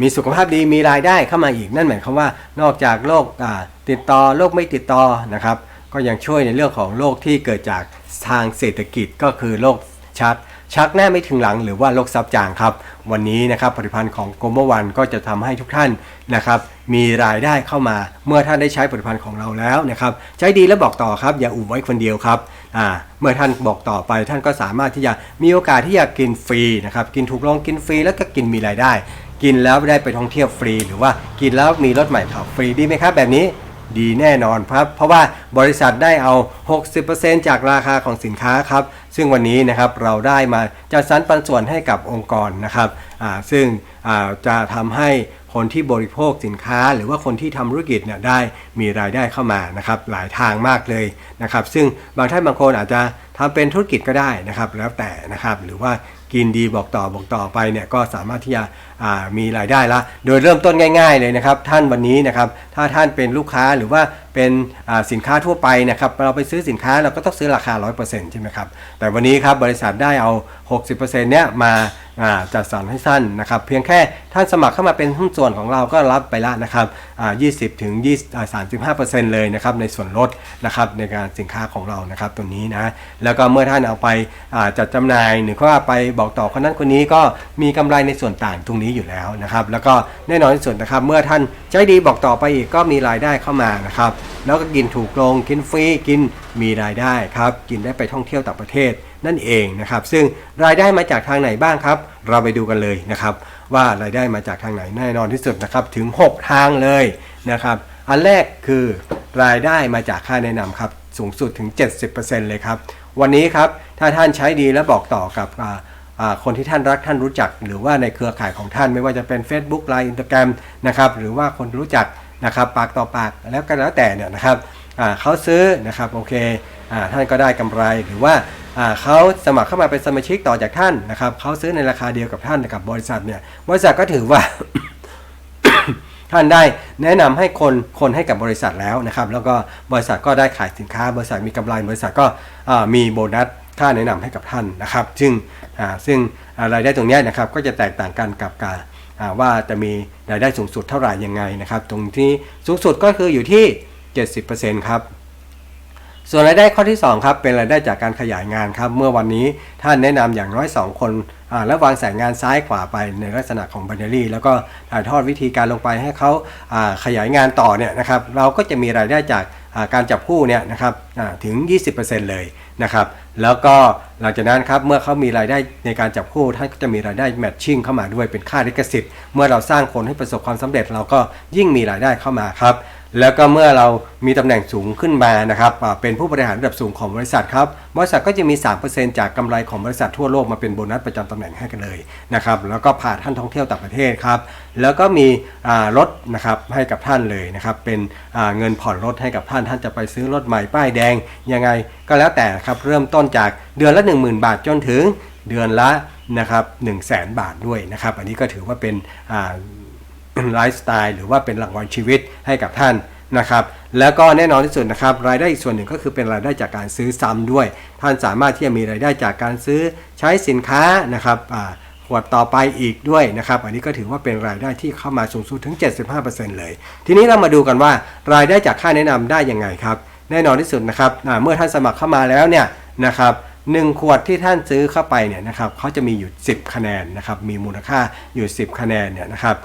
มีสุขภาพดีมีรายได้เข้ามาอีกนั่นหมายความว่านอกจากโรคติดต่อโรคไม่ติดต่อนะครับ ก็ยังช่วยในเรื่องของโรคที่เกิดจากทางเศรษฐกิจก็คือโรคชักชักหน้าไม่ถึงหลังหรือว่าโรคซับจางครับ วันนี้นะครับผลิตภัณฑ์ของโกลบอลวันก็จะทำให้ทุกท่านนะครับมีรายได้เข้ามาเมื่อท่านได้ใช้ผลิตภัณฑ์ของเราแล้วนะครับใช้ดีแล้วบอกต่อครับ อย่าอุบไว้คนเดียวครับอ่าเมื่อท่านบอกต่อไปท่านก็สามารถที่จะมีโอกาสที่จะกินฟรีนะครับกินถูกลงกินฟรีแล้วก็กินมีรายได้ กินแล้วได้ไปท่องเที่ยวฟรี หรือว่ากินแล้วมีรถใหม่ขับฟรีดีไหมครับแบบนี้ดีแน่นอนครับ เพราะว่าบริษัทได้เอา 60%จากราคาของสินค้าครับ ซึ่งวันนี้นะครับเราได้มาจัดสรรปันส่วนให้กับองค์กรนะครับซึ่งจะทำให้คนที่บริโภคสินค้า หรือว่าคนที่ทำธุรกิจเนี่ยได้มีรายได้เข้ามานะครับหลายทางมากเลยนะครับซึ่งบางท่านบางคนอาจจะทำเป็นธุรกิจก็ได้นะครับแล้วแต่นะครับหรือว่ากินดีบอกต่อบอกต่อไปเนี่ยก็สามารถที่จะ มีรายได้ละ โดยเริ่มต้นง่ายๆเลยนะครับ ท่านวันนี้นะครับ ถ้าท่านเป็นลูกค้าหรือว่าเป็นสินค้าทั่วไปนะครับ เราไปซื้อสินค้าเราก็ต้องซื้อราคา 100%ใช่ไหมครับ แต่วันนี้ครับบริษัทได้เอา 60%เนี้ยมาจัดสรรให้ท่านนะครับ เพียงแค่ท่านสมัครเข้ามาเป็นหุ้นส่วนของเราก็รับไปละนะครับอ่า20ถึง20อ่า35%เลยนะครับในส่วนลดนะครับในการสินค้าของเรานะครับตัวนี้นะ แล้วก็เมื่อท่านเอาไปจัดจำหน่ายหรือว่าไปบอกต่อคนนั้นคนนี้ก็มีกำไรในส่วนต่างตรงนี้อยู่แล้วนะครับแล้วก็แน่นอนที่สุดนะครับ เมื่อท่านใจดีบอกต่อไปอีกก็มีรายได้เข้ามานะครับแล้วก็กินถูกลงกินฟรีกินมีรายได้ครับกินได้ไปท่องเที่ยวต่างประเทศนั่นเองนะครับซึ่งรายได้มาจากทางไหนบ้างครับ เราไปดูกันเลยนะครับว่ารายได้มาจากทางไหนแน่นอนที่สุดนะครับถึง 6 ทางเลยนะครับอันแรกคือรายได้มาจากค่าแนะนำครับสูงสุดถึง 70%เลยครับวันนี้ครับถ้าท่านใช้ดีและบอกต่อกับ คนที่ท่านรักท่านรู้จัก หรือว่าในเครือข่ายของท่านไม่ว่าจะเป็น Facebook Line Instagram นะครับหรือว่าคนรู้จักนะครับปากต่อปากแล้วก็แล้วแต่เนี่ยนะครับเขาซื้อนะครับโอเคอท่านก็ได้กำไรหรือว่าเขาสมัครเข้ามาเป็นสมาชิกต่อจากท่านนะครับเขาซื้อในราคาเดียวกับท่านกับบริษัทเนี่ยบริษัทก็ถือว่าท่านได้แนะนำให้คนคนให้กับบริษัทแล้วนะครับ แล้วก็บริษัทก็ได้ขายสินค้า บริษัทมีกำไรบริษัทก็มีโบนัส ค่าแนะนำให้กับท่านนะครับ ซึ่งซึ่งรายได้ตรงนี้นะครับก็จะแตกต่างกันกับการว่าจะมีรายได้สูงสุดเท่าไหร่ยังไงนะครับ ตรงที่สูงสุดก็คืออยู่ที่ 70%ครับ ส่วนรายได้ข้อที่2ครับเป็นรายได้จากการขยายงานครับเมื่อวันนี้ท่านแนะนำอย่างน้อย 2 คนแล้ววางสายงานซ้ายขวาไปในลักษณะของบันเดอรี่แล้วก็ถ่ายทอดวิธีการลงไปให้เขาาขยายงานต่อเนี่ยนะครับเราก็จะมีรายได้จากาการจับคู่เนี่ยนะครับอ่าถึง 20%เลยนะครับแล้วก็หลังจากนั้นครับเมื่อเขามีรายได้ในการจับคู่ท่านก็จะมีรายได้แมทชิ่งเข้ามาด้วยเป็นค่าลิขสิทธิ์เมื่อเราสร้างคนให้ประสบความสำเร็จเราก็ยิ่งมีรายได้เข้ามาครับ แล้วก็เมื่อเรามีตำแหน่งสูงขึ้นมานะครับเป็นผู้บริหารระดับสูงของบริษัทครับบริษัทก็จะมี 3%จากกำไรของบริษัททั่วโลกมาเป็นโบนัสประจำตำแหน่งให้กันเลยนะครับแล้วก็พาท่านท่องเที่ยวต่างประเทศครับแล้วก็มีรถนะครับให้กับท่านเลยนะครับเป็นเงินผ่อนรถให้กับท่านท่านจะไปซื้อรถใหม่ป้ายแดงยังไงก็แล้วแต่ครับเริ่มต้นจากเดือนละ 10,000 บาทจนถึงเดือนละนะครับ1 0 0 0 0แสนบาทด้วยนะครับ อันนี้ก็ถือว่าเป็น ไลฟ์สไตล์หรือว่าเป็นรางวัลชีวิตให้กับท่านนะครับแล้วก็แน่นอนที่สุดนะครับรายได้อีกส่วนหนึ่งก็คือเป็นรายได้จากการซื้อซ้ำด้วย ท่านสามารถที่จะมีรายได้จากการซื้อใช้สินค้านะครับขวดต่อไปอีกด้วยนะครับ อันนี้ก็ถือว่าเป็นรายได้ที่เข้ามาสูงสุดถึง 75%เลย ทีนี้เรามาดูกันว่ารายได้จากค่าแนะนำได้ยังไงครับ แน่นอนที่สุดนะครับเมื่อท่านสมัครเข้ามาแล้วเนี่ยนะครับหนึ่งขวดที่ท่านซื้อเข้าไปเนี่ยนะครับเขาจะมีอยู่ 10 คะแนนนะครับมีมูลค่าอยู่ 10 คะแนนเนี่ยนะครับ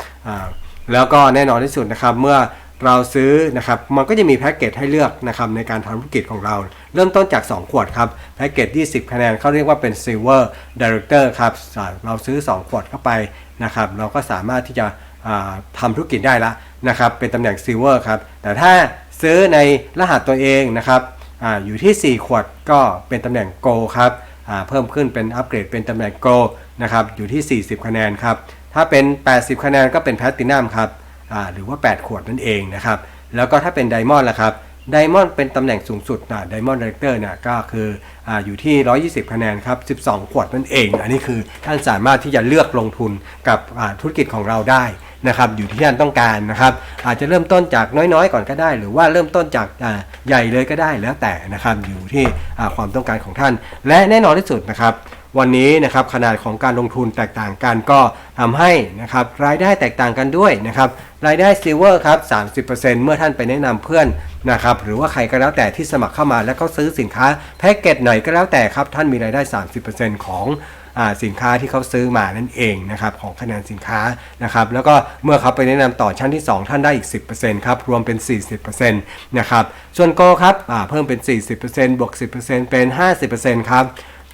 แล้วก็แน่นอนที่สุดนะครับเมื่อเราซื้อนะครับมันก็จะมีแพ็กเกจให้เลือกนะครับในการทำธุรกิจของเรา เริ่มต้นจาก 2 ขวดครับแพ็กเกจ20 คะแนนเขาเรียกว่าเป็น Silver Director ครับเราซื้อ 2 ขวดเข้าไปนะครับเราก็สามารถที่จะอ่าทำธุรกิจได้ละนะครับเป็นตำแหน่ง Silver ครับแต่ถ้าซื้อในรหัสตัวเองนะครับออยู่ที่ 4 ขวดก็เป็นตำแหน่ง Go ครับเพิ่มขึ้นเป็นอัปเกรดเป็นตำแหน่ง Go นะครับอยู่ที่ 40 คะแนนครับ ถ้าเป็น 80 คะแนนก็เป็นแพลตินัมครับหรือว่า 8 ขวดนั่นเองนะครับ แล้วก็ถ้าเป็นไดมอนด์ล่ะครับไดมอนด์เป็นตำแหน่งสูงสุดนะไดมอนด์ดีเรคเตอร์เนี่ยก็คือออยู่ที่ 120 คะแนนครับ 12 ขวดนั่นเอง อันนี้คือท่านสามารถที่จะเลือกลงทุนกับธุรกิจของเราได้นะครับอยู่ที่ท่านต้องการนะครับ อาจจะเริ่มต้นจากน้อยๆ ก่อนก็ได้ หรือว่าเริ่มต้นจากใหญ่เลยก็ได้แล้วแต่นะครับอยู่ที่ความต้องการของท่าน และแน่นอนที่สุดนะครับ วันนี้นะครับขนาดของการลงทุนแตกต่างกันก็ทำให้นะครับรายได้แตกต่างกันด้วยนะครับรายได้ซิลเวอร์ครับ30%เมื่อท่านไปแนะนำเพื่อนนะครับหรือว่าใครก็แล้วแต่ที่สมัครเข้ามาแล้วก็ซื้อสินค้าแพ็กเกจไหนก็แล้วแต่ครับท่านมีรายได้ 30%ของอ่าสินค้าที่เขาซื้อมานั่นเองนะครับของคะแนนสินค้านะครับแล้วก็เมื่อเขาไปแนะนำต่อชั้นที่ 2 ท่านได้อีก 10%ครับรวมเป็น 40%นะครับส่วนโกครับเพิ่มเป็น 40%บวก 10%เป็น 50%ครับ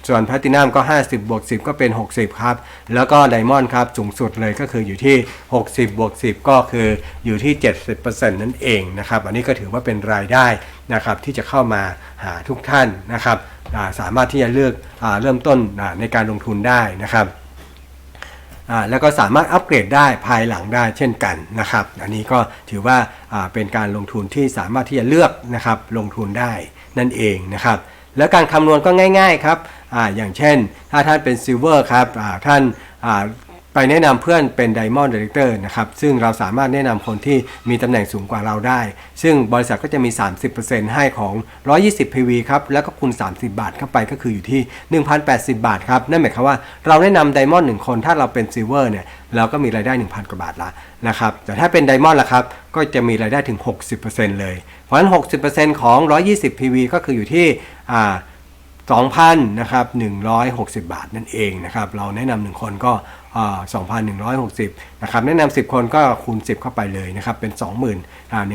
ส่วนแพลตินัมก็ 50บวก10 ก็เป็น 60 ครับ แล้วก็ไดมอนด์ครับ สูงสุดเลยก็คืออยู่ที่ 60บวก10 ก็คืออยู่ที่ 70%นั่นเองนะครับ อันนี้ก็ถือว่าเป็นรายได้นะครับที่จะเข้ามาหาทุกท่านนะครับสามารถที่จะเลือกอเริ่มต้นในการลงทุนได้นะครับแล้วก็สามารถอัปเกรดได้ภายหลังได้เช่นกันนะครับ อันนี้ก็ถือว่าอ่าเป็นการลงทุนที่สามารถที่จะเลือกนะครับลงทุนได้นั่นเองนะครับ แล้วการคำนวณก็ง่ายๆครับออย่างเช่น ถ้าท่านเป็นซิลเวอร์ครับท่าน ไปแนะนำเพื่อนเป็น Diamond Director นะครับ ซึ่งเราสามารถแนะนำคนที่มีตำแหน่งสูงกว่าเราได้ ซึ่งบริษัทก็จะมี 30%ให้ของ 120 PV ครับ แล้วก็คูณ 30 บาทเข้าไปก็คืออยู่ที่ 1,080 บาทครับ นั่นหมายความว่าเราแนะนำ Diamond 1 คน ถ้าเราเป็น Silver เนี่ยเราก็มีรายได้ 1,000 กว่าบาทละนะครับ แต่ถ้าเป็น Diamond ล่ะครับ ก็จะมีรายได้ถึง 60%เลย เพราะฉะนั้น 60%ของ 120 PV ก็คืออยู่ที่อ่า2,000นะครับ160 บาทนั่นเองนะครับ เราแนะนำหนึ่งคนก็ 2,160นะครับแนะนำ10 คนก็คูณ 10 เข้าไปเลยนะครับเป็น20,000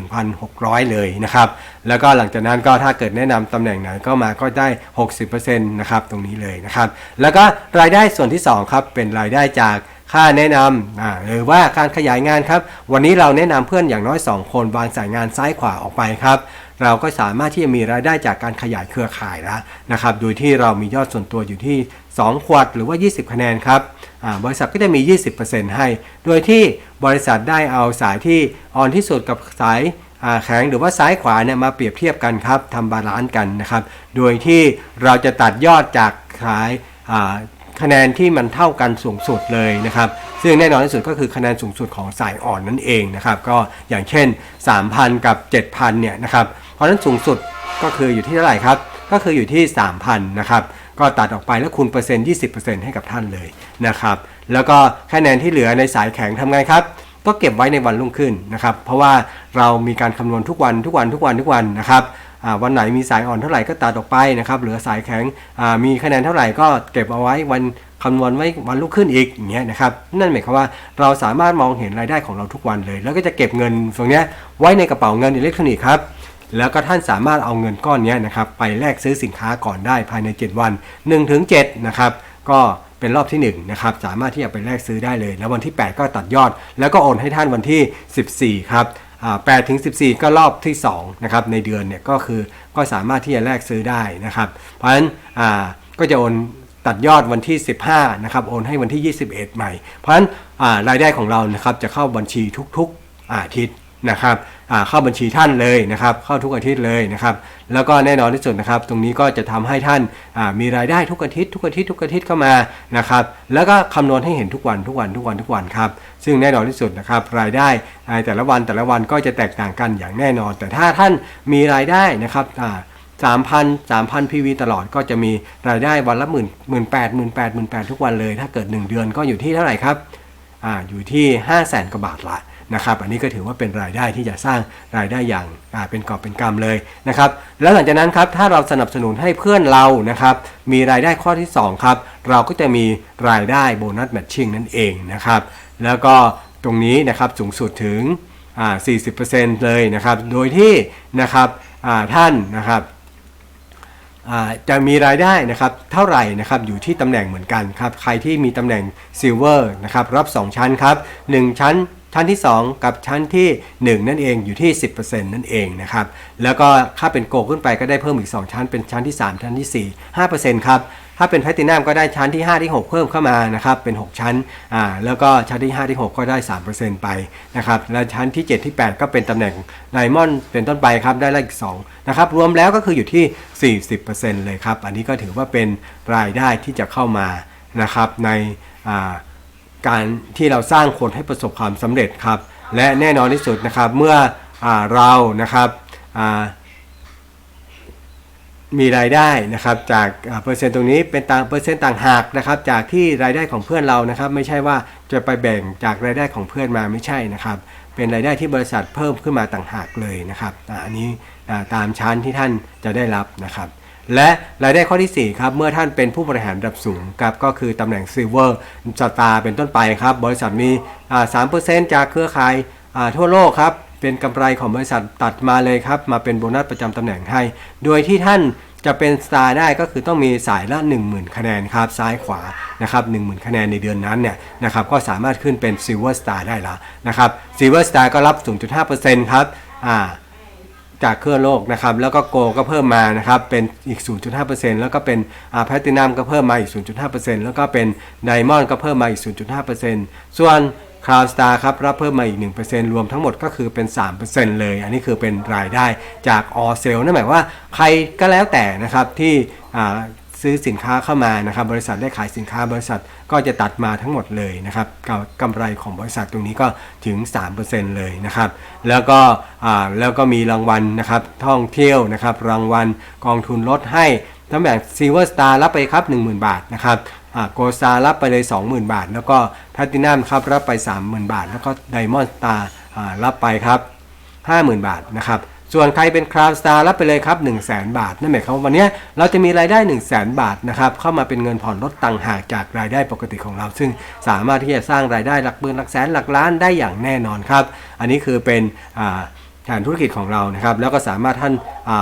1,600 เลยนะครับแล้วก็หลังจากนั้นก็ถ้าเกิดแนะนำตำแหน่งไหนก็มาก็ได้ 60%นะครับตรงนี้เลยนะครับแล้วก็รายได้ส่วนที่2ครับเป็นรายได้จากค่าแนะนำหรือว่าการขยายงานครับ วันนี้เราแนะนำเพื่อนอย่างน้อย 2 คนวางสายงานซ้ายขวาออกไปครับเราก็สามารถที่จะมีรายได้จากการขยายเครือข่ายแล้วนะครับ โดยที่เรามียอดส่วนตัวอยู่ที่ 2 ขวดหรือว่า 20 คะแนนครับบริษัทก็จะมี 20%ให้ โดยที่บริษัทได้เอาสายที่อ่อนที่สุดกับสายแข็งหรือว่าซ้ายขวาเนี่ยมาเปรียบเทียบกันครับทำบาลานซ์กันนะครับ โดยที่เราจะตัดยอดจากสายคะแนนที่มันเท่ากันสูงสุดเลยนะครับ ซึ่งแน่นอนที่สุดก็คือคะแนนสูงสุดของสายอ่อนนั่นเองนะครับ ก็อย่างเช่น 3,000 กับ 7,000 เนี่ยนะครับ เพราะฉะนั้นสูงสุดก็คืออยู่ที่เท่าไหร่ครับ ก็คืออยู่ที่ 3,000 นะครับ ก็ตัดออกไปแล้วคูณเปอร์เซ็นต์20%ให้กับท่านเลยนะครับ แล้วก็คะแนนที่เหลือในสายแข็งทำไงครับ ก็เก็บไว้ในวันรุ่งขึ้นนะครับ เพราะว่าเรามีการคำนวณทุกวันทุกวันทุกวันทุกวันนะครับวันไหนมีสายอ่อนเท่าไหร่ก็ตัดออกไปนะครับเหลือสายแข็งมีคะแนนเท่าไหร่ก็เก็บเอาไว้วันคำนวณไว้วันรุ่งขึ้นอีกอย่างเงี้ยนะครับนั่นหมายความว่าเราสามารถมองเห็นรายได้ของเราทุกวันเลย แล้วก็จะเก็บเงินตรงเนี้ยไว้ในกระเป๋าเงินอิเล็กทรอนิกส์ครับ แล้วก็ท่านสามารถเอาเงินก้อนนี้นะครับไปแลกซื้อสินค้าก่อนได้ภายใน 7 วัน1ถึง7นะครับก็เป็นรอบที่1นะครับสามารถที่จะไปแลกซื้อได้เลย แล้ววันที่ 8 ก็ตัดยอด แล้วก็โอนให้ท่านวันที่ 14 ครับอ่า8ถึง14ก็รอบที่2นะครับในเดือนเนี่ยก็คือก็สามารถที่จะแลกซื้อได้นะครับ เพราะฉะนั้นก็จะโอนตัดยอดวันที่ 15นะครับโอนให้วันที่ 21 ใหม่ เพราะฉะนั้นรายได้ของเรานะครับจะเข้าบัญชีทุกๆอาทิตย์ นะครับเข้าบัญชีท่านเลยนะครับ เข้าทุกอาทิตย์เลยนะครับ แล้วก็แน่นอนที่สุดนะครับ ตรงนี้ก็จะทำให้ท่านมีรายได้ทุกอาทิตย์ทุกอาทิตย์ทุกอาทิตย์เข้ามานะครับ แล้วก็คำนวณให้เห็นทุกวันทุกวันทุกวันทุกวันครับ ซึ่งแน่นอนที่สุดนะครับรายได้ในแต่ละวันแต่ละวันก็จะแตกต่างกันอย่างแน่นอน แต่ถ้าท่านมีรายได้นะครับสามพันสามพันพีวีตลอดก็จะมีรายได้วันละหมื่นหมื่นแปดหมื่นแปดหมื่นแปดทุกวันเลย ถ้าเกิด 1 เดือนก็อยู่ที่เท่าไหร่ครับอ่าอยู่ที่ 5 0 0แสนกว่าบาทละ นะครับอันนี้ก็ถือว่าเป็นรายได้ที่จะสร้างรายได้อย่างเป็นกอบเป็นกำเลยนะครับแล้วหลังจากนั้นครับถ้าเราสนับสนุนให้เพื่อนเรานะครับมีรายได้ข้อที่2ครับเราก็จะมีรายได้โบนัสแมทชิ่งนั่นเองนะครับแล้วก็ตรงนี้นะครับสูงสุดถึง 40%เลยนะครับโดยที่นะครับท่านนะครับจะมีรายได้นะครับเท่าไหร่นะครับอยู่ที่ตำแหน่งเหมือนกันครับใครที่มีตำแหน่งซิลเวอร์นะครับรับ 2 ชั้นครับ 1 ชั้น ชั้นที่ 2 กับชั้นที่ 1 นั่นเองอยู่ที่ 10%นั่นเองนะครับ แล้วก็ถ้าเป็นโกขึ้นไปก็ได้เพิ่มอีก 2 ชั้น เป็นชั้นที่ 3 ชั้นที่ 4 5%ครับ ถ้าเป็นแพลตินัมก็ได้ชั้นที่ 5 ที่ 6 เพิ่มเข้ามานะครับ เป็น 6 ชั้น อ่า แล้วก็ชั้นที่ 5 ที่ 6 ก็ได้ 3%ไปนะครับ แล้วชั้นที่ 7 ที่ 8 ก็เป็นตำแหน่งไดมอนด์เป็นต้นไปครับ ได้ละอีก2นะครับ รวมแล้วก็คืออยู่ที่ 40%เลยครับ อันนี้ก็ถือว่าเป็นรายได้ที่จะเข้ามานะครับในอ่า การที่เราสร้างคนให้ประสบความสำเร็จครับ และแน่นอนที่สุดนะครับเมื่ออเรานะครับมีรายได้นะครับจากเปอร์เซ็นต์ตรงนี้เป็นต่างเปอร์เซ็นต์ต่างหากนะครับจากที่รายได้ของเพื่อนเรานะครับไม่ใช่ว่าจะไปแบ่งจากรายได้ของเพื่อนมาไม่ใช่นะครับ เป็นรายได้ที่บริษัทเพิ่มขึ้นมาต่างหากเลยนะครับอันนี้ตามชั้นที่ท่านจะได้รับนะครับ และรายได้ข้อทีสี่ 4 ครับ เมื่อท่านเป็นผู้บริหารระดับสูงครับก็คือตำแหน่งซิลเวอร์สตาร์เป็นต้นไปครับ บริษัทมีสามเปอร์เซ็นต์จากเครือข่ายาทั่วโลกครับ เป็นกำไรของบริษัทตัดมาเลยครับ มาเป็นโบนัสประจำตำแหน่งให้ โดยที่ท่านจะเป็นสตาร์ได้ก็คือต้องมีสายละ 10,000 คะแนนครับ ซ้ายขวานะครับ10,000 คะแนนในเดือนนั้นเนี่ยนะครับก็สามารถขึ้นเป็นซิลเวอร์สตาร์ได้แล้วนะครับซิลเวอร์สตาร์ก็รับ 0.5%ครับอ่า จากเครื่องโลกนะครับแล้วก็โกก็เพิ่มมานะครับเป็นอีก 0.5%แล้วก็เป็นแพลตินัมก็เพิ่มมาอีก 0.5%แล้วก็เป็นไดมอนด์ก็เพิ่มมาอีก 0.5%ส่วนคลาวสตาร์ครับรับเพิ่มมาอีก 1%รวมทั้งหมดก็คือเป็น 3%เลย อันนี้คือเป็นรายได้จากออเซลนั่นหมายว่าใครก็แล้วแต่นะครับที่ ซื้อสินค้าเข้ามานะครับ บริษัทได้ขายสินค้าบริษัทก็จะตัดมาทั้งหมดเลยนะครับกำไรของบริษัทตรงนี้ก็ถึง 3%เลยนะครับ แล้วก็แล้วก็มีรางวัลนะครับ ท่องเที่ยวนะครับ รางวัลกองทุนลดให้ตำแหน่ง Silver Star รับไปครับ 10,000 บาทนะครับโกซารับไปเลย 20,000 บาท แล้วก็แพลตินัมครับรับไป 30,000 บาท แล้วก็ไดมอนด์สตาร์รับไปครับ 50,000 บาทนะครับ ส่วนใครเป็นคราวสตาร์รับไปเลยครับ 1 0 0 0 0 0 บาท นั่นหมายความว่าวันนี้เราจะมีรายได้ 1 0 0 0 0 0 บาทนะครับเข้ามาเป็นเงินผ่อนลดต่างหากจากรายได้ปกติของเรา ซึ่งสามารถที่จะสร้างรายได้หลักหมื่นหลักแสนหลักล้านได้อย่างแน่นอนครับ อันนี้คือเป็นอ่าแผนธุรกิจของเรานะครับแล้วก็สามารถท่าน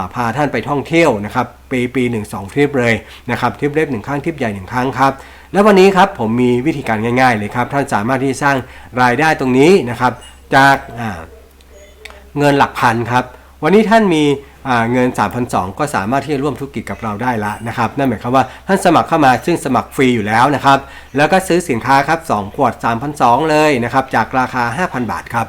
าพาท่านไปท่องเที่ยวนะครับปีปีหนึ่งสองทริปเลยนะครับทริปเล็กหนึ่งครั้งทริปใหญ่หนึ่งครั้งครับแล้ววันนี้ครับผมมีวิธีการง่าย ๆ เลยครับ ท่านสามารถที่จะสร้างรายได้ตรงนี้นะครับจากาเงินหลักพันครับ วันนี้ท่านมีอ่าเงิน 3,200 ก็สามารถที่จะร่วมธุรกิจกับเราได้ละนะครับนั่นหมายความว่าท่านสมัครเข้ามาซึ่งสมัครฟรีอยู่แล้วนะครับแล้วก็ซื้อสินค้าครับ2ขวด 3,200 เลยนะครับจากราคา 5,000 บาทครับ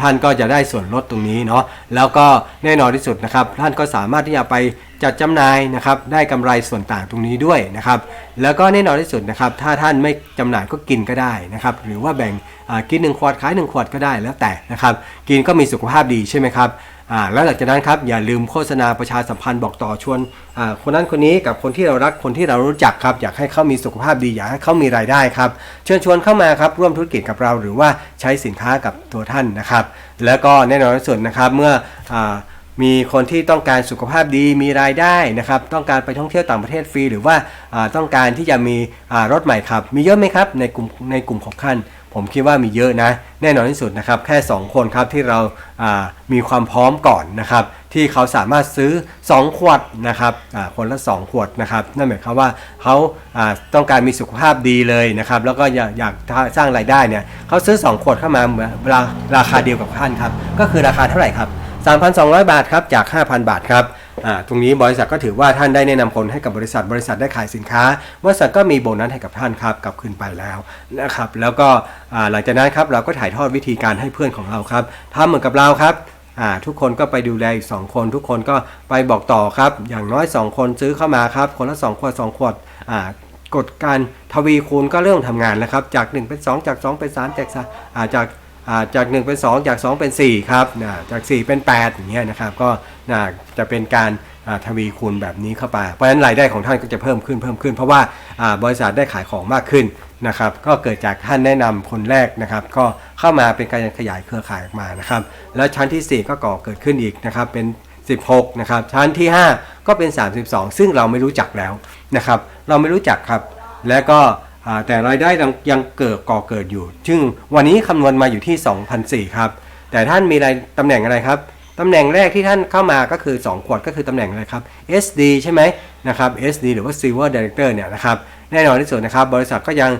ท่านก็จะได้ส่วนลดตรงนี้เนาะแล้วก็แน่นอนที่สุดนะครับ ท่านก็สามารถที่จะไปจัดจำหน่ายนะครับ ได้กำไรส่วนต่างตรงนี้ด้วยนะครับ แล้วก็แน่นอนที่สุดนะครับ ถ้าท่านไม่จำหน่ายก็กินก็ได้นะครับ หรือว่าแบ่งอ่ากิน1ขวดขาย1ขวดก็ได้แล้วแต่นะครับ กินก็มีสุขภาพดีใช่ไหมครับ อ่าแล้วหลังจากนั้นครับอย่าลืมโฆษณาประชาสัมพันธ์บอกต่อชวนอ่าคนนั้นคนนี้กับคนที่เรารักคนที่เรารู้จักครับอยากให้เขามีสุขภาพดีอยากให้เขามีรายได้ครับเชิญชวนเข้ามาครับร่วมธุรกิจกับเราหรือว่าใช้สินค้ากับตัวท่านนะครับ แล้วก็แน่นอนที่สุดนะครับเมื่ออามีคนที่ต้องการสุขภาพดีมีรายได้นะครับ ต้องการไปท่องเที่ยวต่างประเทศฟรี หรือว่าต้องการที่จะมีรถใหม่ครับ มีเยอะไหมครับในกลุ่มในกลุ่มของท่าน ผมคิดว่ามีเยอะนะ แน่นอนที่สุดนะครับ แค่ 2 คนครับที่เราามีความพร้อมก่อนนะครับ ที่เขาสามารถซื้อ 2 ขวดนะครับคนละ 2 ขวดนะครับ นั่นหมายความว่าเขาาต้องการมีสุขภาพดีเลยนะครับ แล้วก็อยากอยากสร้างรายได้เนี่ยเขาซื้อ 2 ขวดเข้ามาราราคาเดียวกับท่านครับ ก็คือราคาเท่าไหร่ครับ 3,200 บาทครับจาก 5,000 บาทครับ ตรงนี้บริษัทก็ถือว่าท่านได้แนะนำผลให้กับบริษัทบริษัทได้ขายสินค้า บริษัทก็มีโบนัสให้กับท่านครับกลับคืนไปแล้วนะครับแล้วก็หลังจากนั้นครับเราก็ถ่ายทอดวิธีการให้เพื่อนของเราครับทำเหมือนกับเราครับทุกคนก็ไปดูแลอีก2คน ทุกคนก็ไปบอกต่อครับ อย่างน้อย 2 คนซื้อเข้ามาครับ คนละ2ขวด2ขวดกฎการทวีคูณก็เริ่มทำงานแล้วครับ จาก 1 เป็น 2 จาก 2 เป็น 3 จากจาก จาก 1 เป็น 2 จาก 2 เป็น 4 ครับนะจาก 4 เป็น 8 อย่างเงี้ยนะครับ ก็นะจะเป็นการทวีคูณแบบนี้เข้าไป เพราะฉะนั้นรายได้ของท่านก็จะเพิ่มขึ้นเพิ่มขึ้น เพราะว่าบริษัทได้ขายของมากขึ้นนะครับ ก็เกิดจากท่านแนะนำคนแรกนะครับ ก็เข้ามาเป็นการขยายเครือข่ายออกมานะครับ แล้วชั้นที่ 4 ก็ก่อเกิดขึ้นอีกนะครับ เป็น 16 นะครับ ชั้นที่ 5 ก็เป็น 32 ซึ่งเราไม่รู้จักแล้วนะครับ เราไม่รู้จักครับ และก็ แต่รายได้ยังเกิดก่อเกิดอยู่ ซึ่งวันนี้คำนวณมาอยู่ที่2,004ครับ แต่ท่านมีรายตำแหน่งอะไรครับตำแหน่งแรกที่ท่านเข้ามาก็คือ 2 ขวดก็คือตำแหน่งอะไรครับ SD ใช่ไหมนะครับ SD หรือว่า Silver Director เนี่ยนะครับแน่นอนที่สุดนะครับบริษัทก็ยัง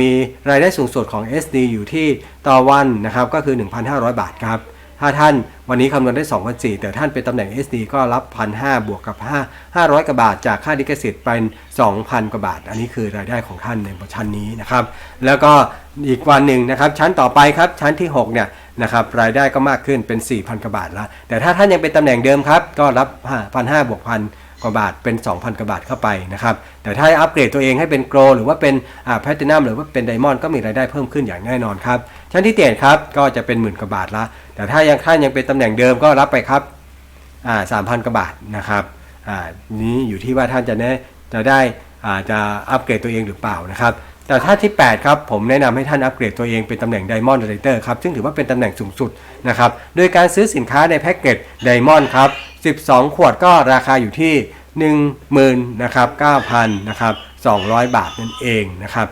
มีรายได้สูงสุดของ SD อยู่ที่ต่อวันนะครับก็คือ 1,500 บาทครับ ถ้าท่านวันนี้คำนวณได้ 2 4 0 0 แต่ท่านเป็นตำแหน่ง SD ก็รับ 1,500 บวกกับ 5 500กว่าบาท จากค่าดิกสิทธิ์เป็น 2,000 กว่าบาท อันนี้คือรายได้ของท่านในชั้นนี้นะครับ แล้วก็อีกวันหนึ่งนะครับ ชั้นต่อไปครับ ชั้นที่ 6 เนี่ยนะครับ รายได้ก็มากขึ้นเป็น 4,000 กว่าบาทแล้ว แต่ถ้าท่านยังเป็นตำแหน่งเดิมครับ ก็รับ 1,500 บวก1,000 กว่าบาทเป็น 2,000 กว่าบาทเข้าไปนะครับ แต่ถ้าอัปเกรดตัวเองให้เป็นโกลหรือว่าเป็นแพลตินัมหรือว่าเป็นไดมอนด์ก็มีรายได้เพิ่มขึ้นอย่างแน่นอนครับ ชั้นที่เจ็ดครับก็จะเป็นหมื่นกว่าบาทละ แต่ถ้ายังท่านยังเป็นตำแหน่งเดิมก็รับไปครับอ่าสามพันกว่าบาทนะครับอ่านี้อยู่ที่ว่าท่านจะได้จะได้อ่าจะอัปเกรดตัวเองหรือเปล่านะครับแต่ถ้าที่ 8 ครับผมแนะนำให้ท่านอัปเกรดตัวเองเป็นตำแหน่ง Diamond Director ครับซึ่งถือว่าเป็นตำแหน่งสูงสุดนะครับโดยการซื้อสินค้าในแพ็กเกจ Diamond ครับ 12 ขวดก็ราคาอยู่ที่ 10,000นะครับ9,000นะครับ200 บาทนั่นเองนะครับ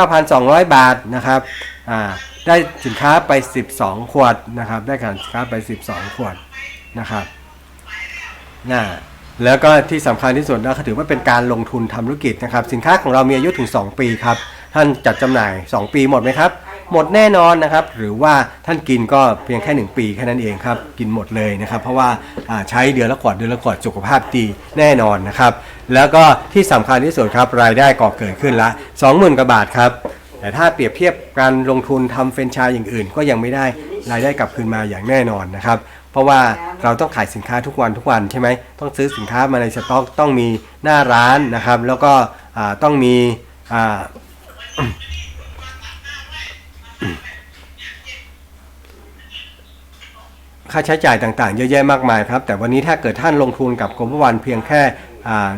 19,200 บาทนะครับอ่าได้สินค้าไป 12 ขวดนะครับ ได้สินค้าไป 12 ขวดนะครับนะแล้วก็ที่สำคัญที่สุดนะถือว่าเป็นการลงทุนทำธุรกิจนะครับ สินค้าของเรามีอายุถึง 2 ปีครับ ท่านจัดจำหน่าย 2 ปีหมดไหมครับ หมดแน่นอนนะครับ หรือว่าท่านกินก็เพียงแค่ 1 ปีแค่นั้นเองครับกินหมดเลยนะครับ เพราะว่าาใช้เดือนละขวดเดือนละขวดสุขภาพดีแน่นอนนะครับ แล้วก็ที่สำคัญที่สุดครับรายได้ก่อเกิดขึ้นละ 20,000กว่าบาทครับแต่ถ้าเปรียบเทียบการลงทุนทำเฟรนไชส์อย่างอื่น ก็ยังไม่ได้รายได้กลับคืนมาอย่างแน่นอนนะครับ เพราะว่าเราต้องขายสินค้าทุกวันทุกวันใช่ไหมต้องซื้อสินค้ามาในสต็อกต้องมีหน้าร้านนะครับ แล้วก็ต้องมี ค่าใช้จ่ายต่างๆ เยอะแยะมากมายครับ แต่วันนี้ถ้าเกิดท่านลงทุนกับกรมวันเพียงแค่อ่า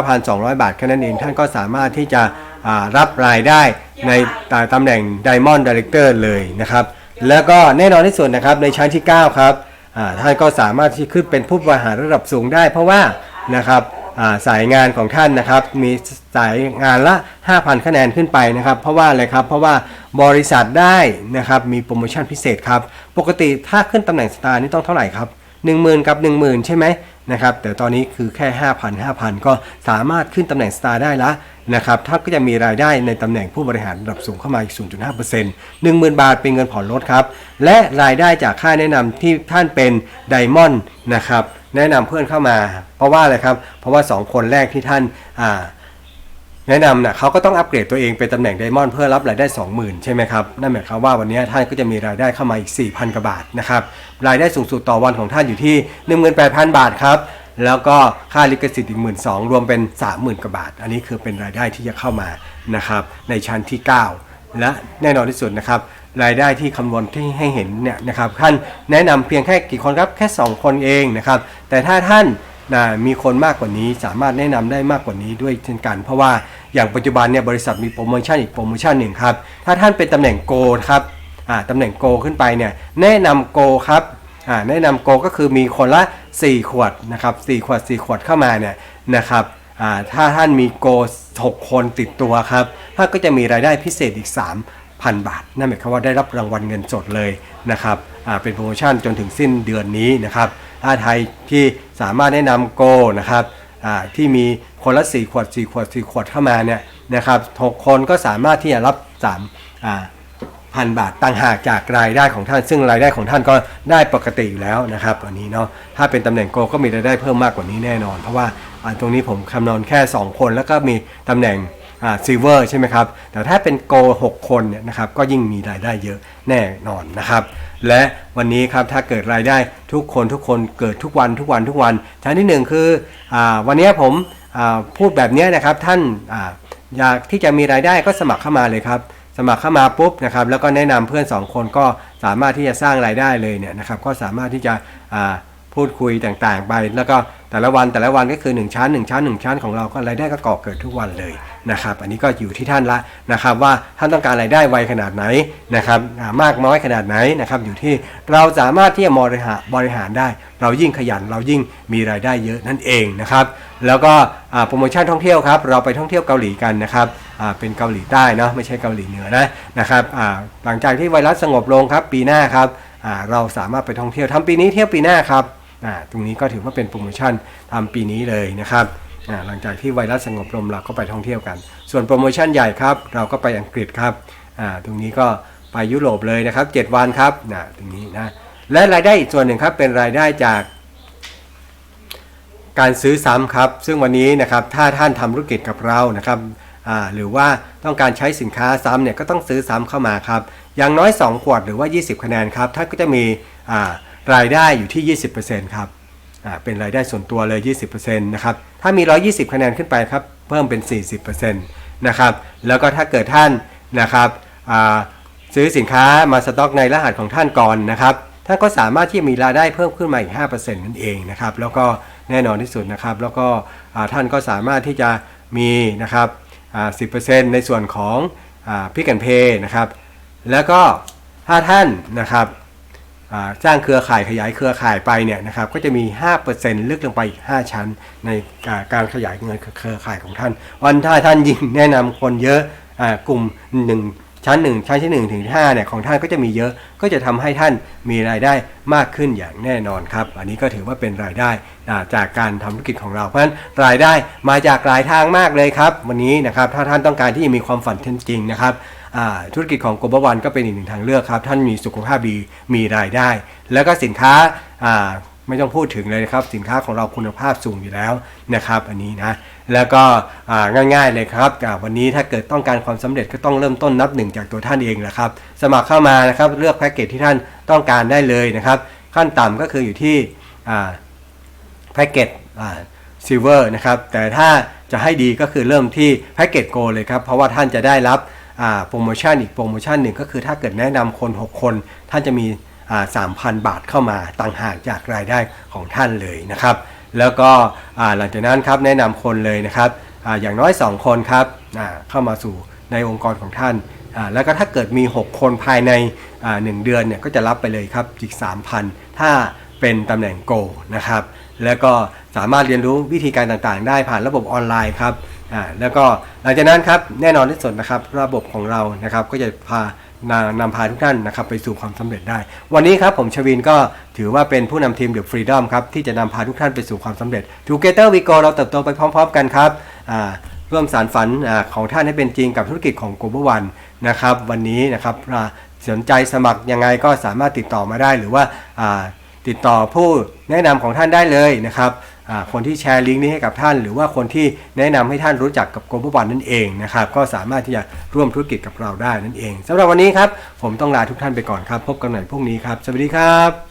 19,200 บาทแค่นั้นเอง ท่านก็สามารถที่จะรับรายได้ในตำแหน่ง Diamond Director เลยนะครับ แล้วก็แน่นอนที่สุดนะครับในชั้นที่ 9 ครับท่านก็สามารถที่ขึ้นเป็นผู้บริหารระดับสูงได้ เพราะว่านะครับ สายงานของท่านนะครับ มีสายงานละ 5,000 คะแนนขึ้นไปนะครับ เพราะว่าอะไรครับ เพราะว่าบริษัทได้นะครับ มีโปรโมชั่นพิเศษครับ ปกติถ้าขึ้นตำแหน่งสตาร์นี่ต้องเท่าไหร่ครับ 10,000 กับ 10,000 ใช่ไหมนะครับแต่ตอนนี้คือแค่ 5,000 5,000 ก็สามารถขึ้นตำแหน่งสตาร์ได้ละนะครับท่านก็จะมีรายได้ในตำแหน่งผู้บริหารระดับสูงเข้ามาอีก 0.5% 10,000 บาทเป็นเงินผ่อนรถครับ และรายได้จากค่าแนะนำที่ท่านเป็นไดมอนด์นะครับแนะนำเพื่อนเข้ามา เพราะว่าอะไรครับ เพราะว่า 2 คนแรกที่ท่านอ่า แนะนำนะเขาก็ต้องอัปเกรดตัวเองเป็นตำแหน่งไดมอนด์เพื่อรับรายได้ 20,000 ใช่ไหมครับ นั่นหมายความว่าวันนี้ท่านก็จะมีรายได้เข้ามาอีก 4,000 กว่าบาทนะครับ รายได้สูงสุดต่อวันของท่านอยู่ที่ 18,000 บาทครับ แล้วก็ค่าลิขสิทธิ์อีก 12,000รวมเป็น 30,000 กว่าบาท อันนี้คือเป็นรายได้ที่จะเข้ามานะครับในชั้นที่ 9 และแน่นอนที่สุดนะครับรายได้ที่คำนวณที่ให้เห็นเนี่ยนะครับท่านแนะนำเพียงแค่กี่คนครับแค่ 2 คนเองนะครับแต่ถ้าท่าน นะมีคนมากกว่านี้สามารถแนะนำได้มากกว่านี้ด้วยเช่นกัน เพราะว่าอย่างปัจจุบันเนี่ยบริษัทมีโปรโมชั่นอีกโปรโมชั่นหนึ่งครับ ถ้าท่านเป็นตำแหน่งโกครับตำแหน่งโกขึ้นไปเนี่ยแนะนำโกครับแนะนำโกก็คือมีคนละ 4 ขวดนะครับ4ขวด 4 ขวดเข้ามาเนี่ยนะครับถ้าท่านมีโก6คนติดตัวครับท่านก็จะมีรายได้พิเศษอีก 3,000 บาท นั่นหมายความว่าได้รับรางวัลเงินสดเลยนะครับเป็นโปรโมชั่นจนถึงสิ้นเดือนนี้นะครับ ถ้าไทยที่สามารถแนะนำโกนะครับที่มีคนละ4ขวด4ขวด4ขวดเข้ามาเนี่ยนะครับ6คนก็สามารถที่จะรับ3อ่าพันบาทต่างหากจากรายได้ของท่าน ซึ่งรายได้ของท่านก็ได้ปกติอยู่แล้วนะครับอันนี้เนาะถ้าเป็นตำแหน่งโกก็มีรายได้เพิ่มมากกว่านี้แน่นอน เพราะว่าอ่าตรงนี้ผมคำนวณแค่ 2 คนแล้วก็มีตำแหน่ง ซิลเวอร์ใช่ไหมครับ แต่ถ้าเป็นโก6คนเนี่ยนะครับก็ยิ่งมีรายได้เยอะแน่นอนนะครับ และวันนี้ครับถ้าเกิดรายได้ทุกคนทุกคนเกิดทุกวันทุกวันทุกวันชั้นที่หนึ่งคืออวันนี้ผมพูดแบบนี้นะครับท่านออยากที่จะมีรายได้ก็สมัครเข้ามาเลยครับสมัครเข้ามาปุ๊บนะครับแล้วก็แนะนำเพื่อน 2 คนก็สามารถที่จะสร้างรายได้เลยเนี่ยนะครับก็สามารถที่จะ พูดคุยต่างๆไป แล้วก็แต่ละวันแต่ละวันก็คือ 1 ชั้น 1 ชั้น 1 ชั้นของเราก็รายได้ก็ก่อเกิดทุกวันเลยนะครับ อันนี้ก็อยู่ที่ท่านละนะครับ ว่าท่านต้องการรายได้ไวขนาดไหนนะครับมากน้อยขนาดไหนนะครับอยู่ที่เราสามารถที่จะบริหารบริหารได้ เรายิ่งขยันเรายิ่งมีรายได้เยอะนั่นเองนะครับ แล้วก็โปรโมชั่นท่องเที่ยวครับเราไปท่องเที่ยวเกาหลีกันนะครับเป็นเกาหลีใต้เนาะไม่ใช่เกาหลีเหนือนะนะครับหลังจากที่ไวรัสสงบลงครับปีหน้าครับเราสามารถไปท่องเที่ยวทำปีนี้เที่ยวปีหน้าครับ ตรงนี้ก็ถือว่าเป็นโปรโมชั่นทำปีนี้เลยนะครับหลังจากที่ไวรัสสงบลงเราก็ไปท่องเที่ยวกัน ส่วนโปรโมชั่นใหญ่ครับ เราก็ไปอังกฤษครับตรงนี้ก็ไปยุโรปเลยนะครับ 7 วันครับนะตรงนี้นะและรายได้อีกส่วนหนึ่งครับเป็นรายได้จากการซื้อซ้ำครับ ซึ่งวันนี้นะครับถ้าท่านทำธุรกิจกับเรานะครับหรือว่าต้องการใช้สินค้าซ้ำเนี่ยก็ต้องซื้อซ้ำเข้ามาครับอย่างน้อย 2 ขวดหรือว่า 20 คะแนนครับท่านก็จะมีอ่า รายได้อยู่ที่ 20%ครับอ่าเป็นรายได้ส่วนตัวเลย 20%นะครับ ถ้ามี 120 คะแนนขึ้นไปครับ เพิ่มเป็น 40%นะครับ แล้วก็ถ้าเกิดท่านนะครับซื้อสินค้ามาสต็อกในรหัสของท่านก่อนนะครับ ท่านก็สามารถที่จะมีรายได้เพิ่มขึ้นมาอีก 5%นั่นเองนะครับ แล้วก็แน่นอนที่สุดนะครับ แล้วก็ท่านก็สามารถที่จะมีนะครับอ่า10%ในส่วนของพิกันเพย์นะครับ แล้วก็ถ้าท่านนะครับ สร้างเครือข่ายขยายเครือข่ายไปเนี่ยนะครับก็จะมี 5%ลึกลงไปอีก 5 ชั้นในการขยายเงินเครือข่ายของท่าน วันถ้าท่านยิ่งแนะนำคนเยอะอ่ากลุ่ม 1 ชั้น 1 ชั้นที่1ถึง5เนี่ยของท่านก็จะมีเยอะก็จะทำให้ท่านมีรายได้มากขึ้นอย่างแน่นอนครับ อันนี้ก็ถือว่าเป็นรายได้จากการทำธุรกิจของเราเพราะฉะนั้นรายได้มาจากหลายทางมากเลยครับ วันนี้นะครับถ้าท่านต้องการที่จะมีความฝันจริงนะครับ ธุรกิจของ Global One ก็เป็นอีกหนึ่งทางเลือกครับ ท่านมีสุขภาพดีมีรายได้ แล้วก็สินค้าไม่ต้องพูดถึงเลยนะครับ สินค้าของเราคุณภาพสูงอยู่แล้วนะครับอันนี้นะแล้วก็อ่าง่ายๆเลยครับวันนี้ถ้าเกิดต้องการความสำเร็จก็ต้องเริ่มต้นนับหนึ่งจากตัวท่านเองแหละครับ สมัครเข้ามานะครับเลือกแพ็กเกจที่ท่านต้องการได้เลยนะครับ ขั้นต่ำก็คืออยู่ที่แพ็กเกจซิลเวอร์นะครับแต่ถ้าจะให้ดีก็คือเริ่มที่แพ็กเกจโกเลยครับเพราะว่าท่านจะได้รับ โปรโมชั่นอีกโปรโมชั่นหนึ่งก็คือถ้าเกิดแนะนำคน 6 คน ท่านจะมีอ่า3,000บาทเข้ามาต่างหากจากรายได้ของท่านเลยนะครับ แล้วก็หลังจากนั้นครับแนะนำคนเลยนะครับออย่างน้อย 2 คนครับเข้ามาสู่ในองค์กรของท่าน แล้วก็ถ้าเกิดมี 6 คนภายในอ่าหนึ่งเดือนเนี่ยก็จะรับไปเลยครับอีก 3,000 ถ้าเป็นตำแหน่งโกนะครับ แล้วก็สามารถเรียนรู้วิธีการต่างๆ ได้ผ่านระบบออนไลน์ครับ อ่าแล้วก็หลังจากนั้นครับแน่นอนที่สุดนะครับ ระบบของเรานะครับก็จะพานานำพาทุกท่านนะครับไปสู่ความสำเร็จได้ วันนี้ครับผมชวินก็ถือว่าเป็นผู้นำทีม The Freedom ครับที่จะนำพาทุกท่านไปสู่ความสำเร็จ Together We Go เราเติบโตไปพร้อม ๆ กันครับอ่าร่วมสารฝันอาของท่านให้เป็นจริงกับธุรกิจของ Global One นะครับ วันนี้นะครับสนใจสมัครยังไงก็สามารถติดต่อมาได้ หรือว่าอ่าติดต่อผู้แนะนำของท่านได้เลยนะครับ คนที่แชร์ลิงก์นี้ให้กับท่าน หรือว่าคนที่แนะนำให้ท่านรู้จักกับกรมผู้บันนั่นเองนะครับก็สามารถที่จะร่วมธุรกิจกับเราได้นั่นเองสำหรับวันนี้ครับผมต้องลาทุกท่านไปก่อนครับ พบกันใหม่พรุ่งนี้ครับ สวัสดีครับ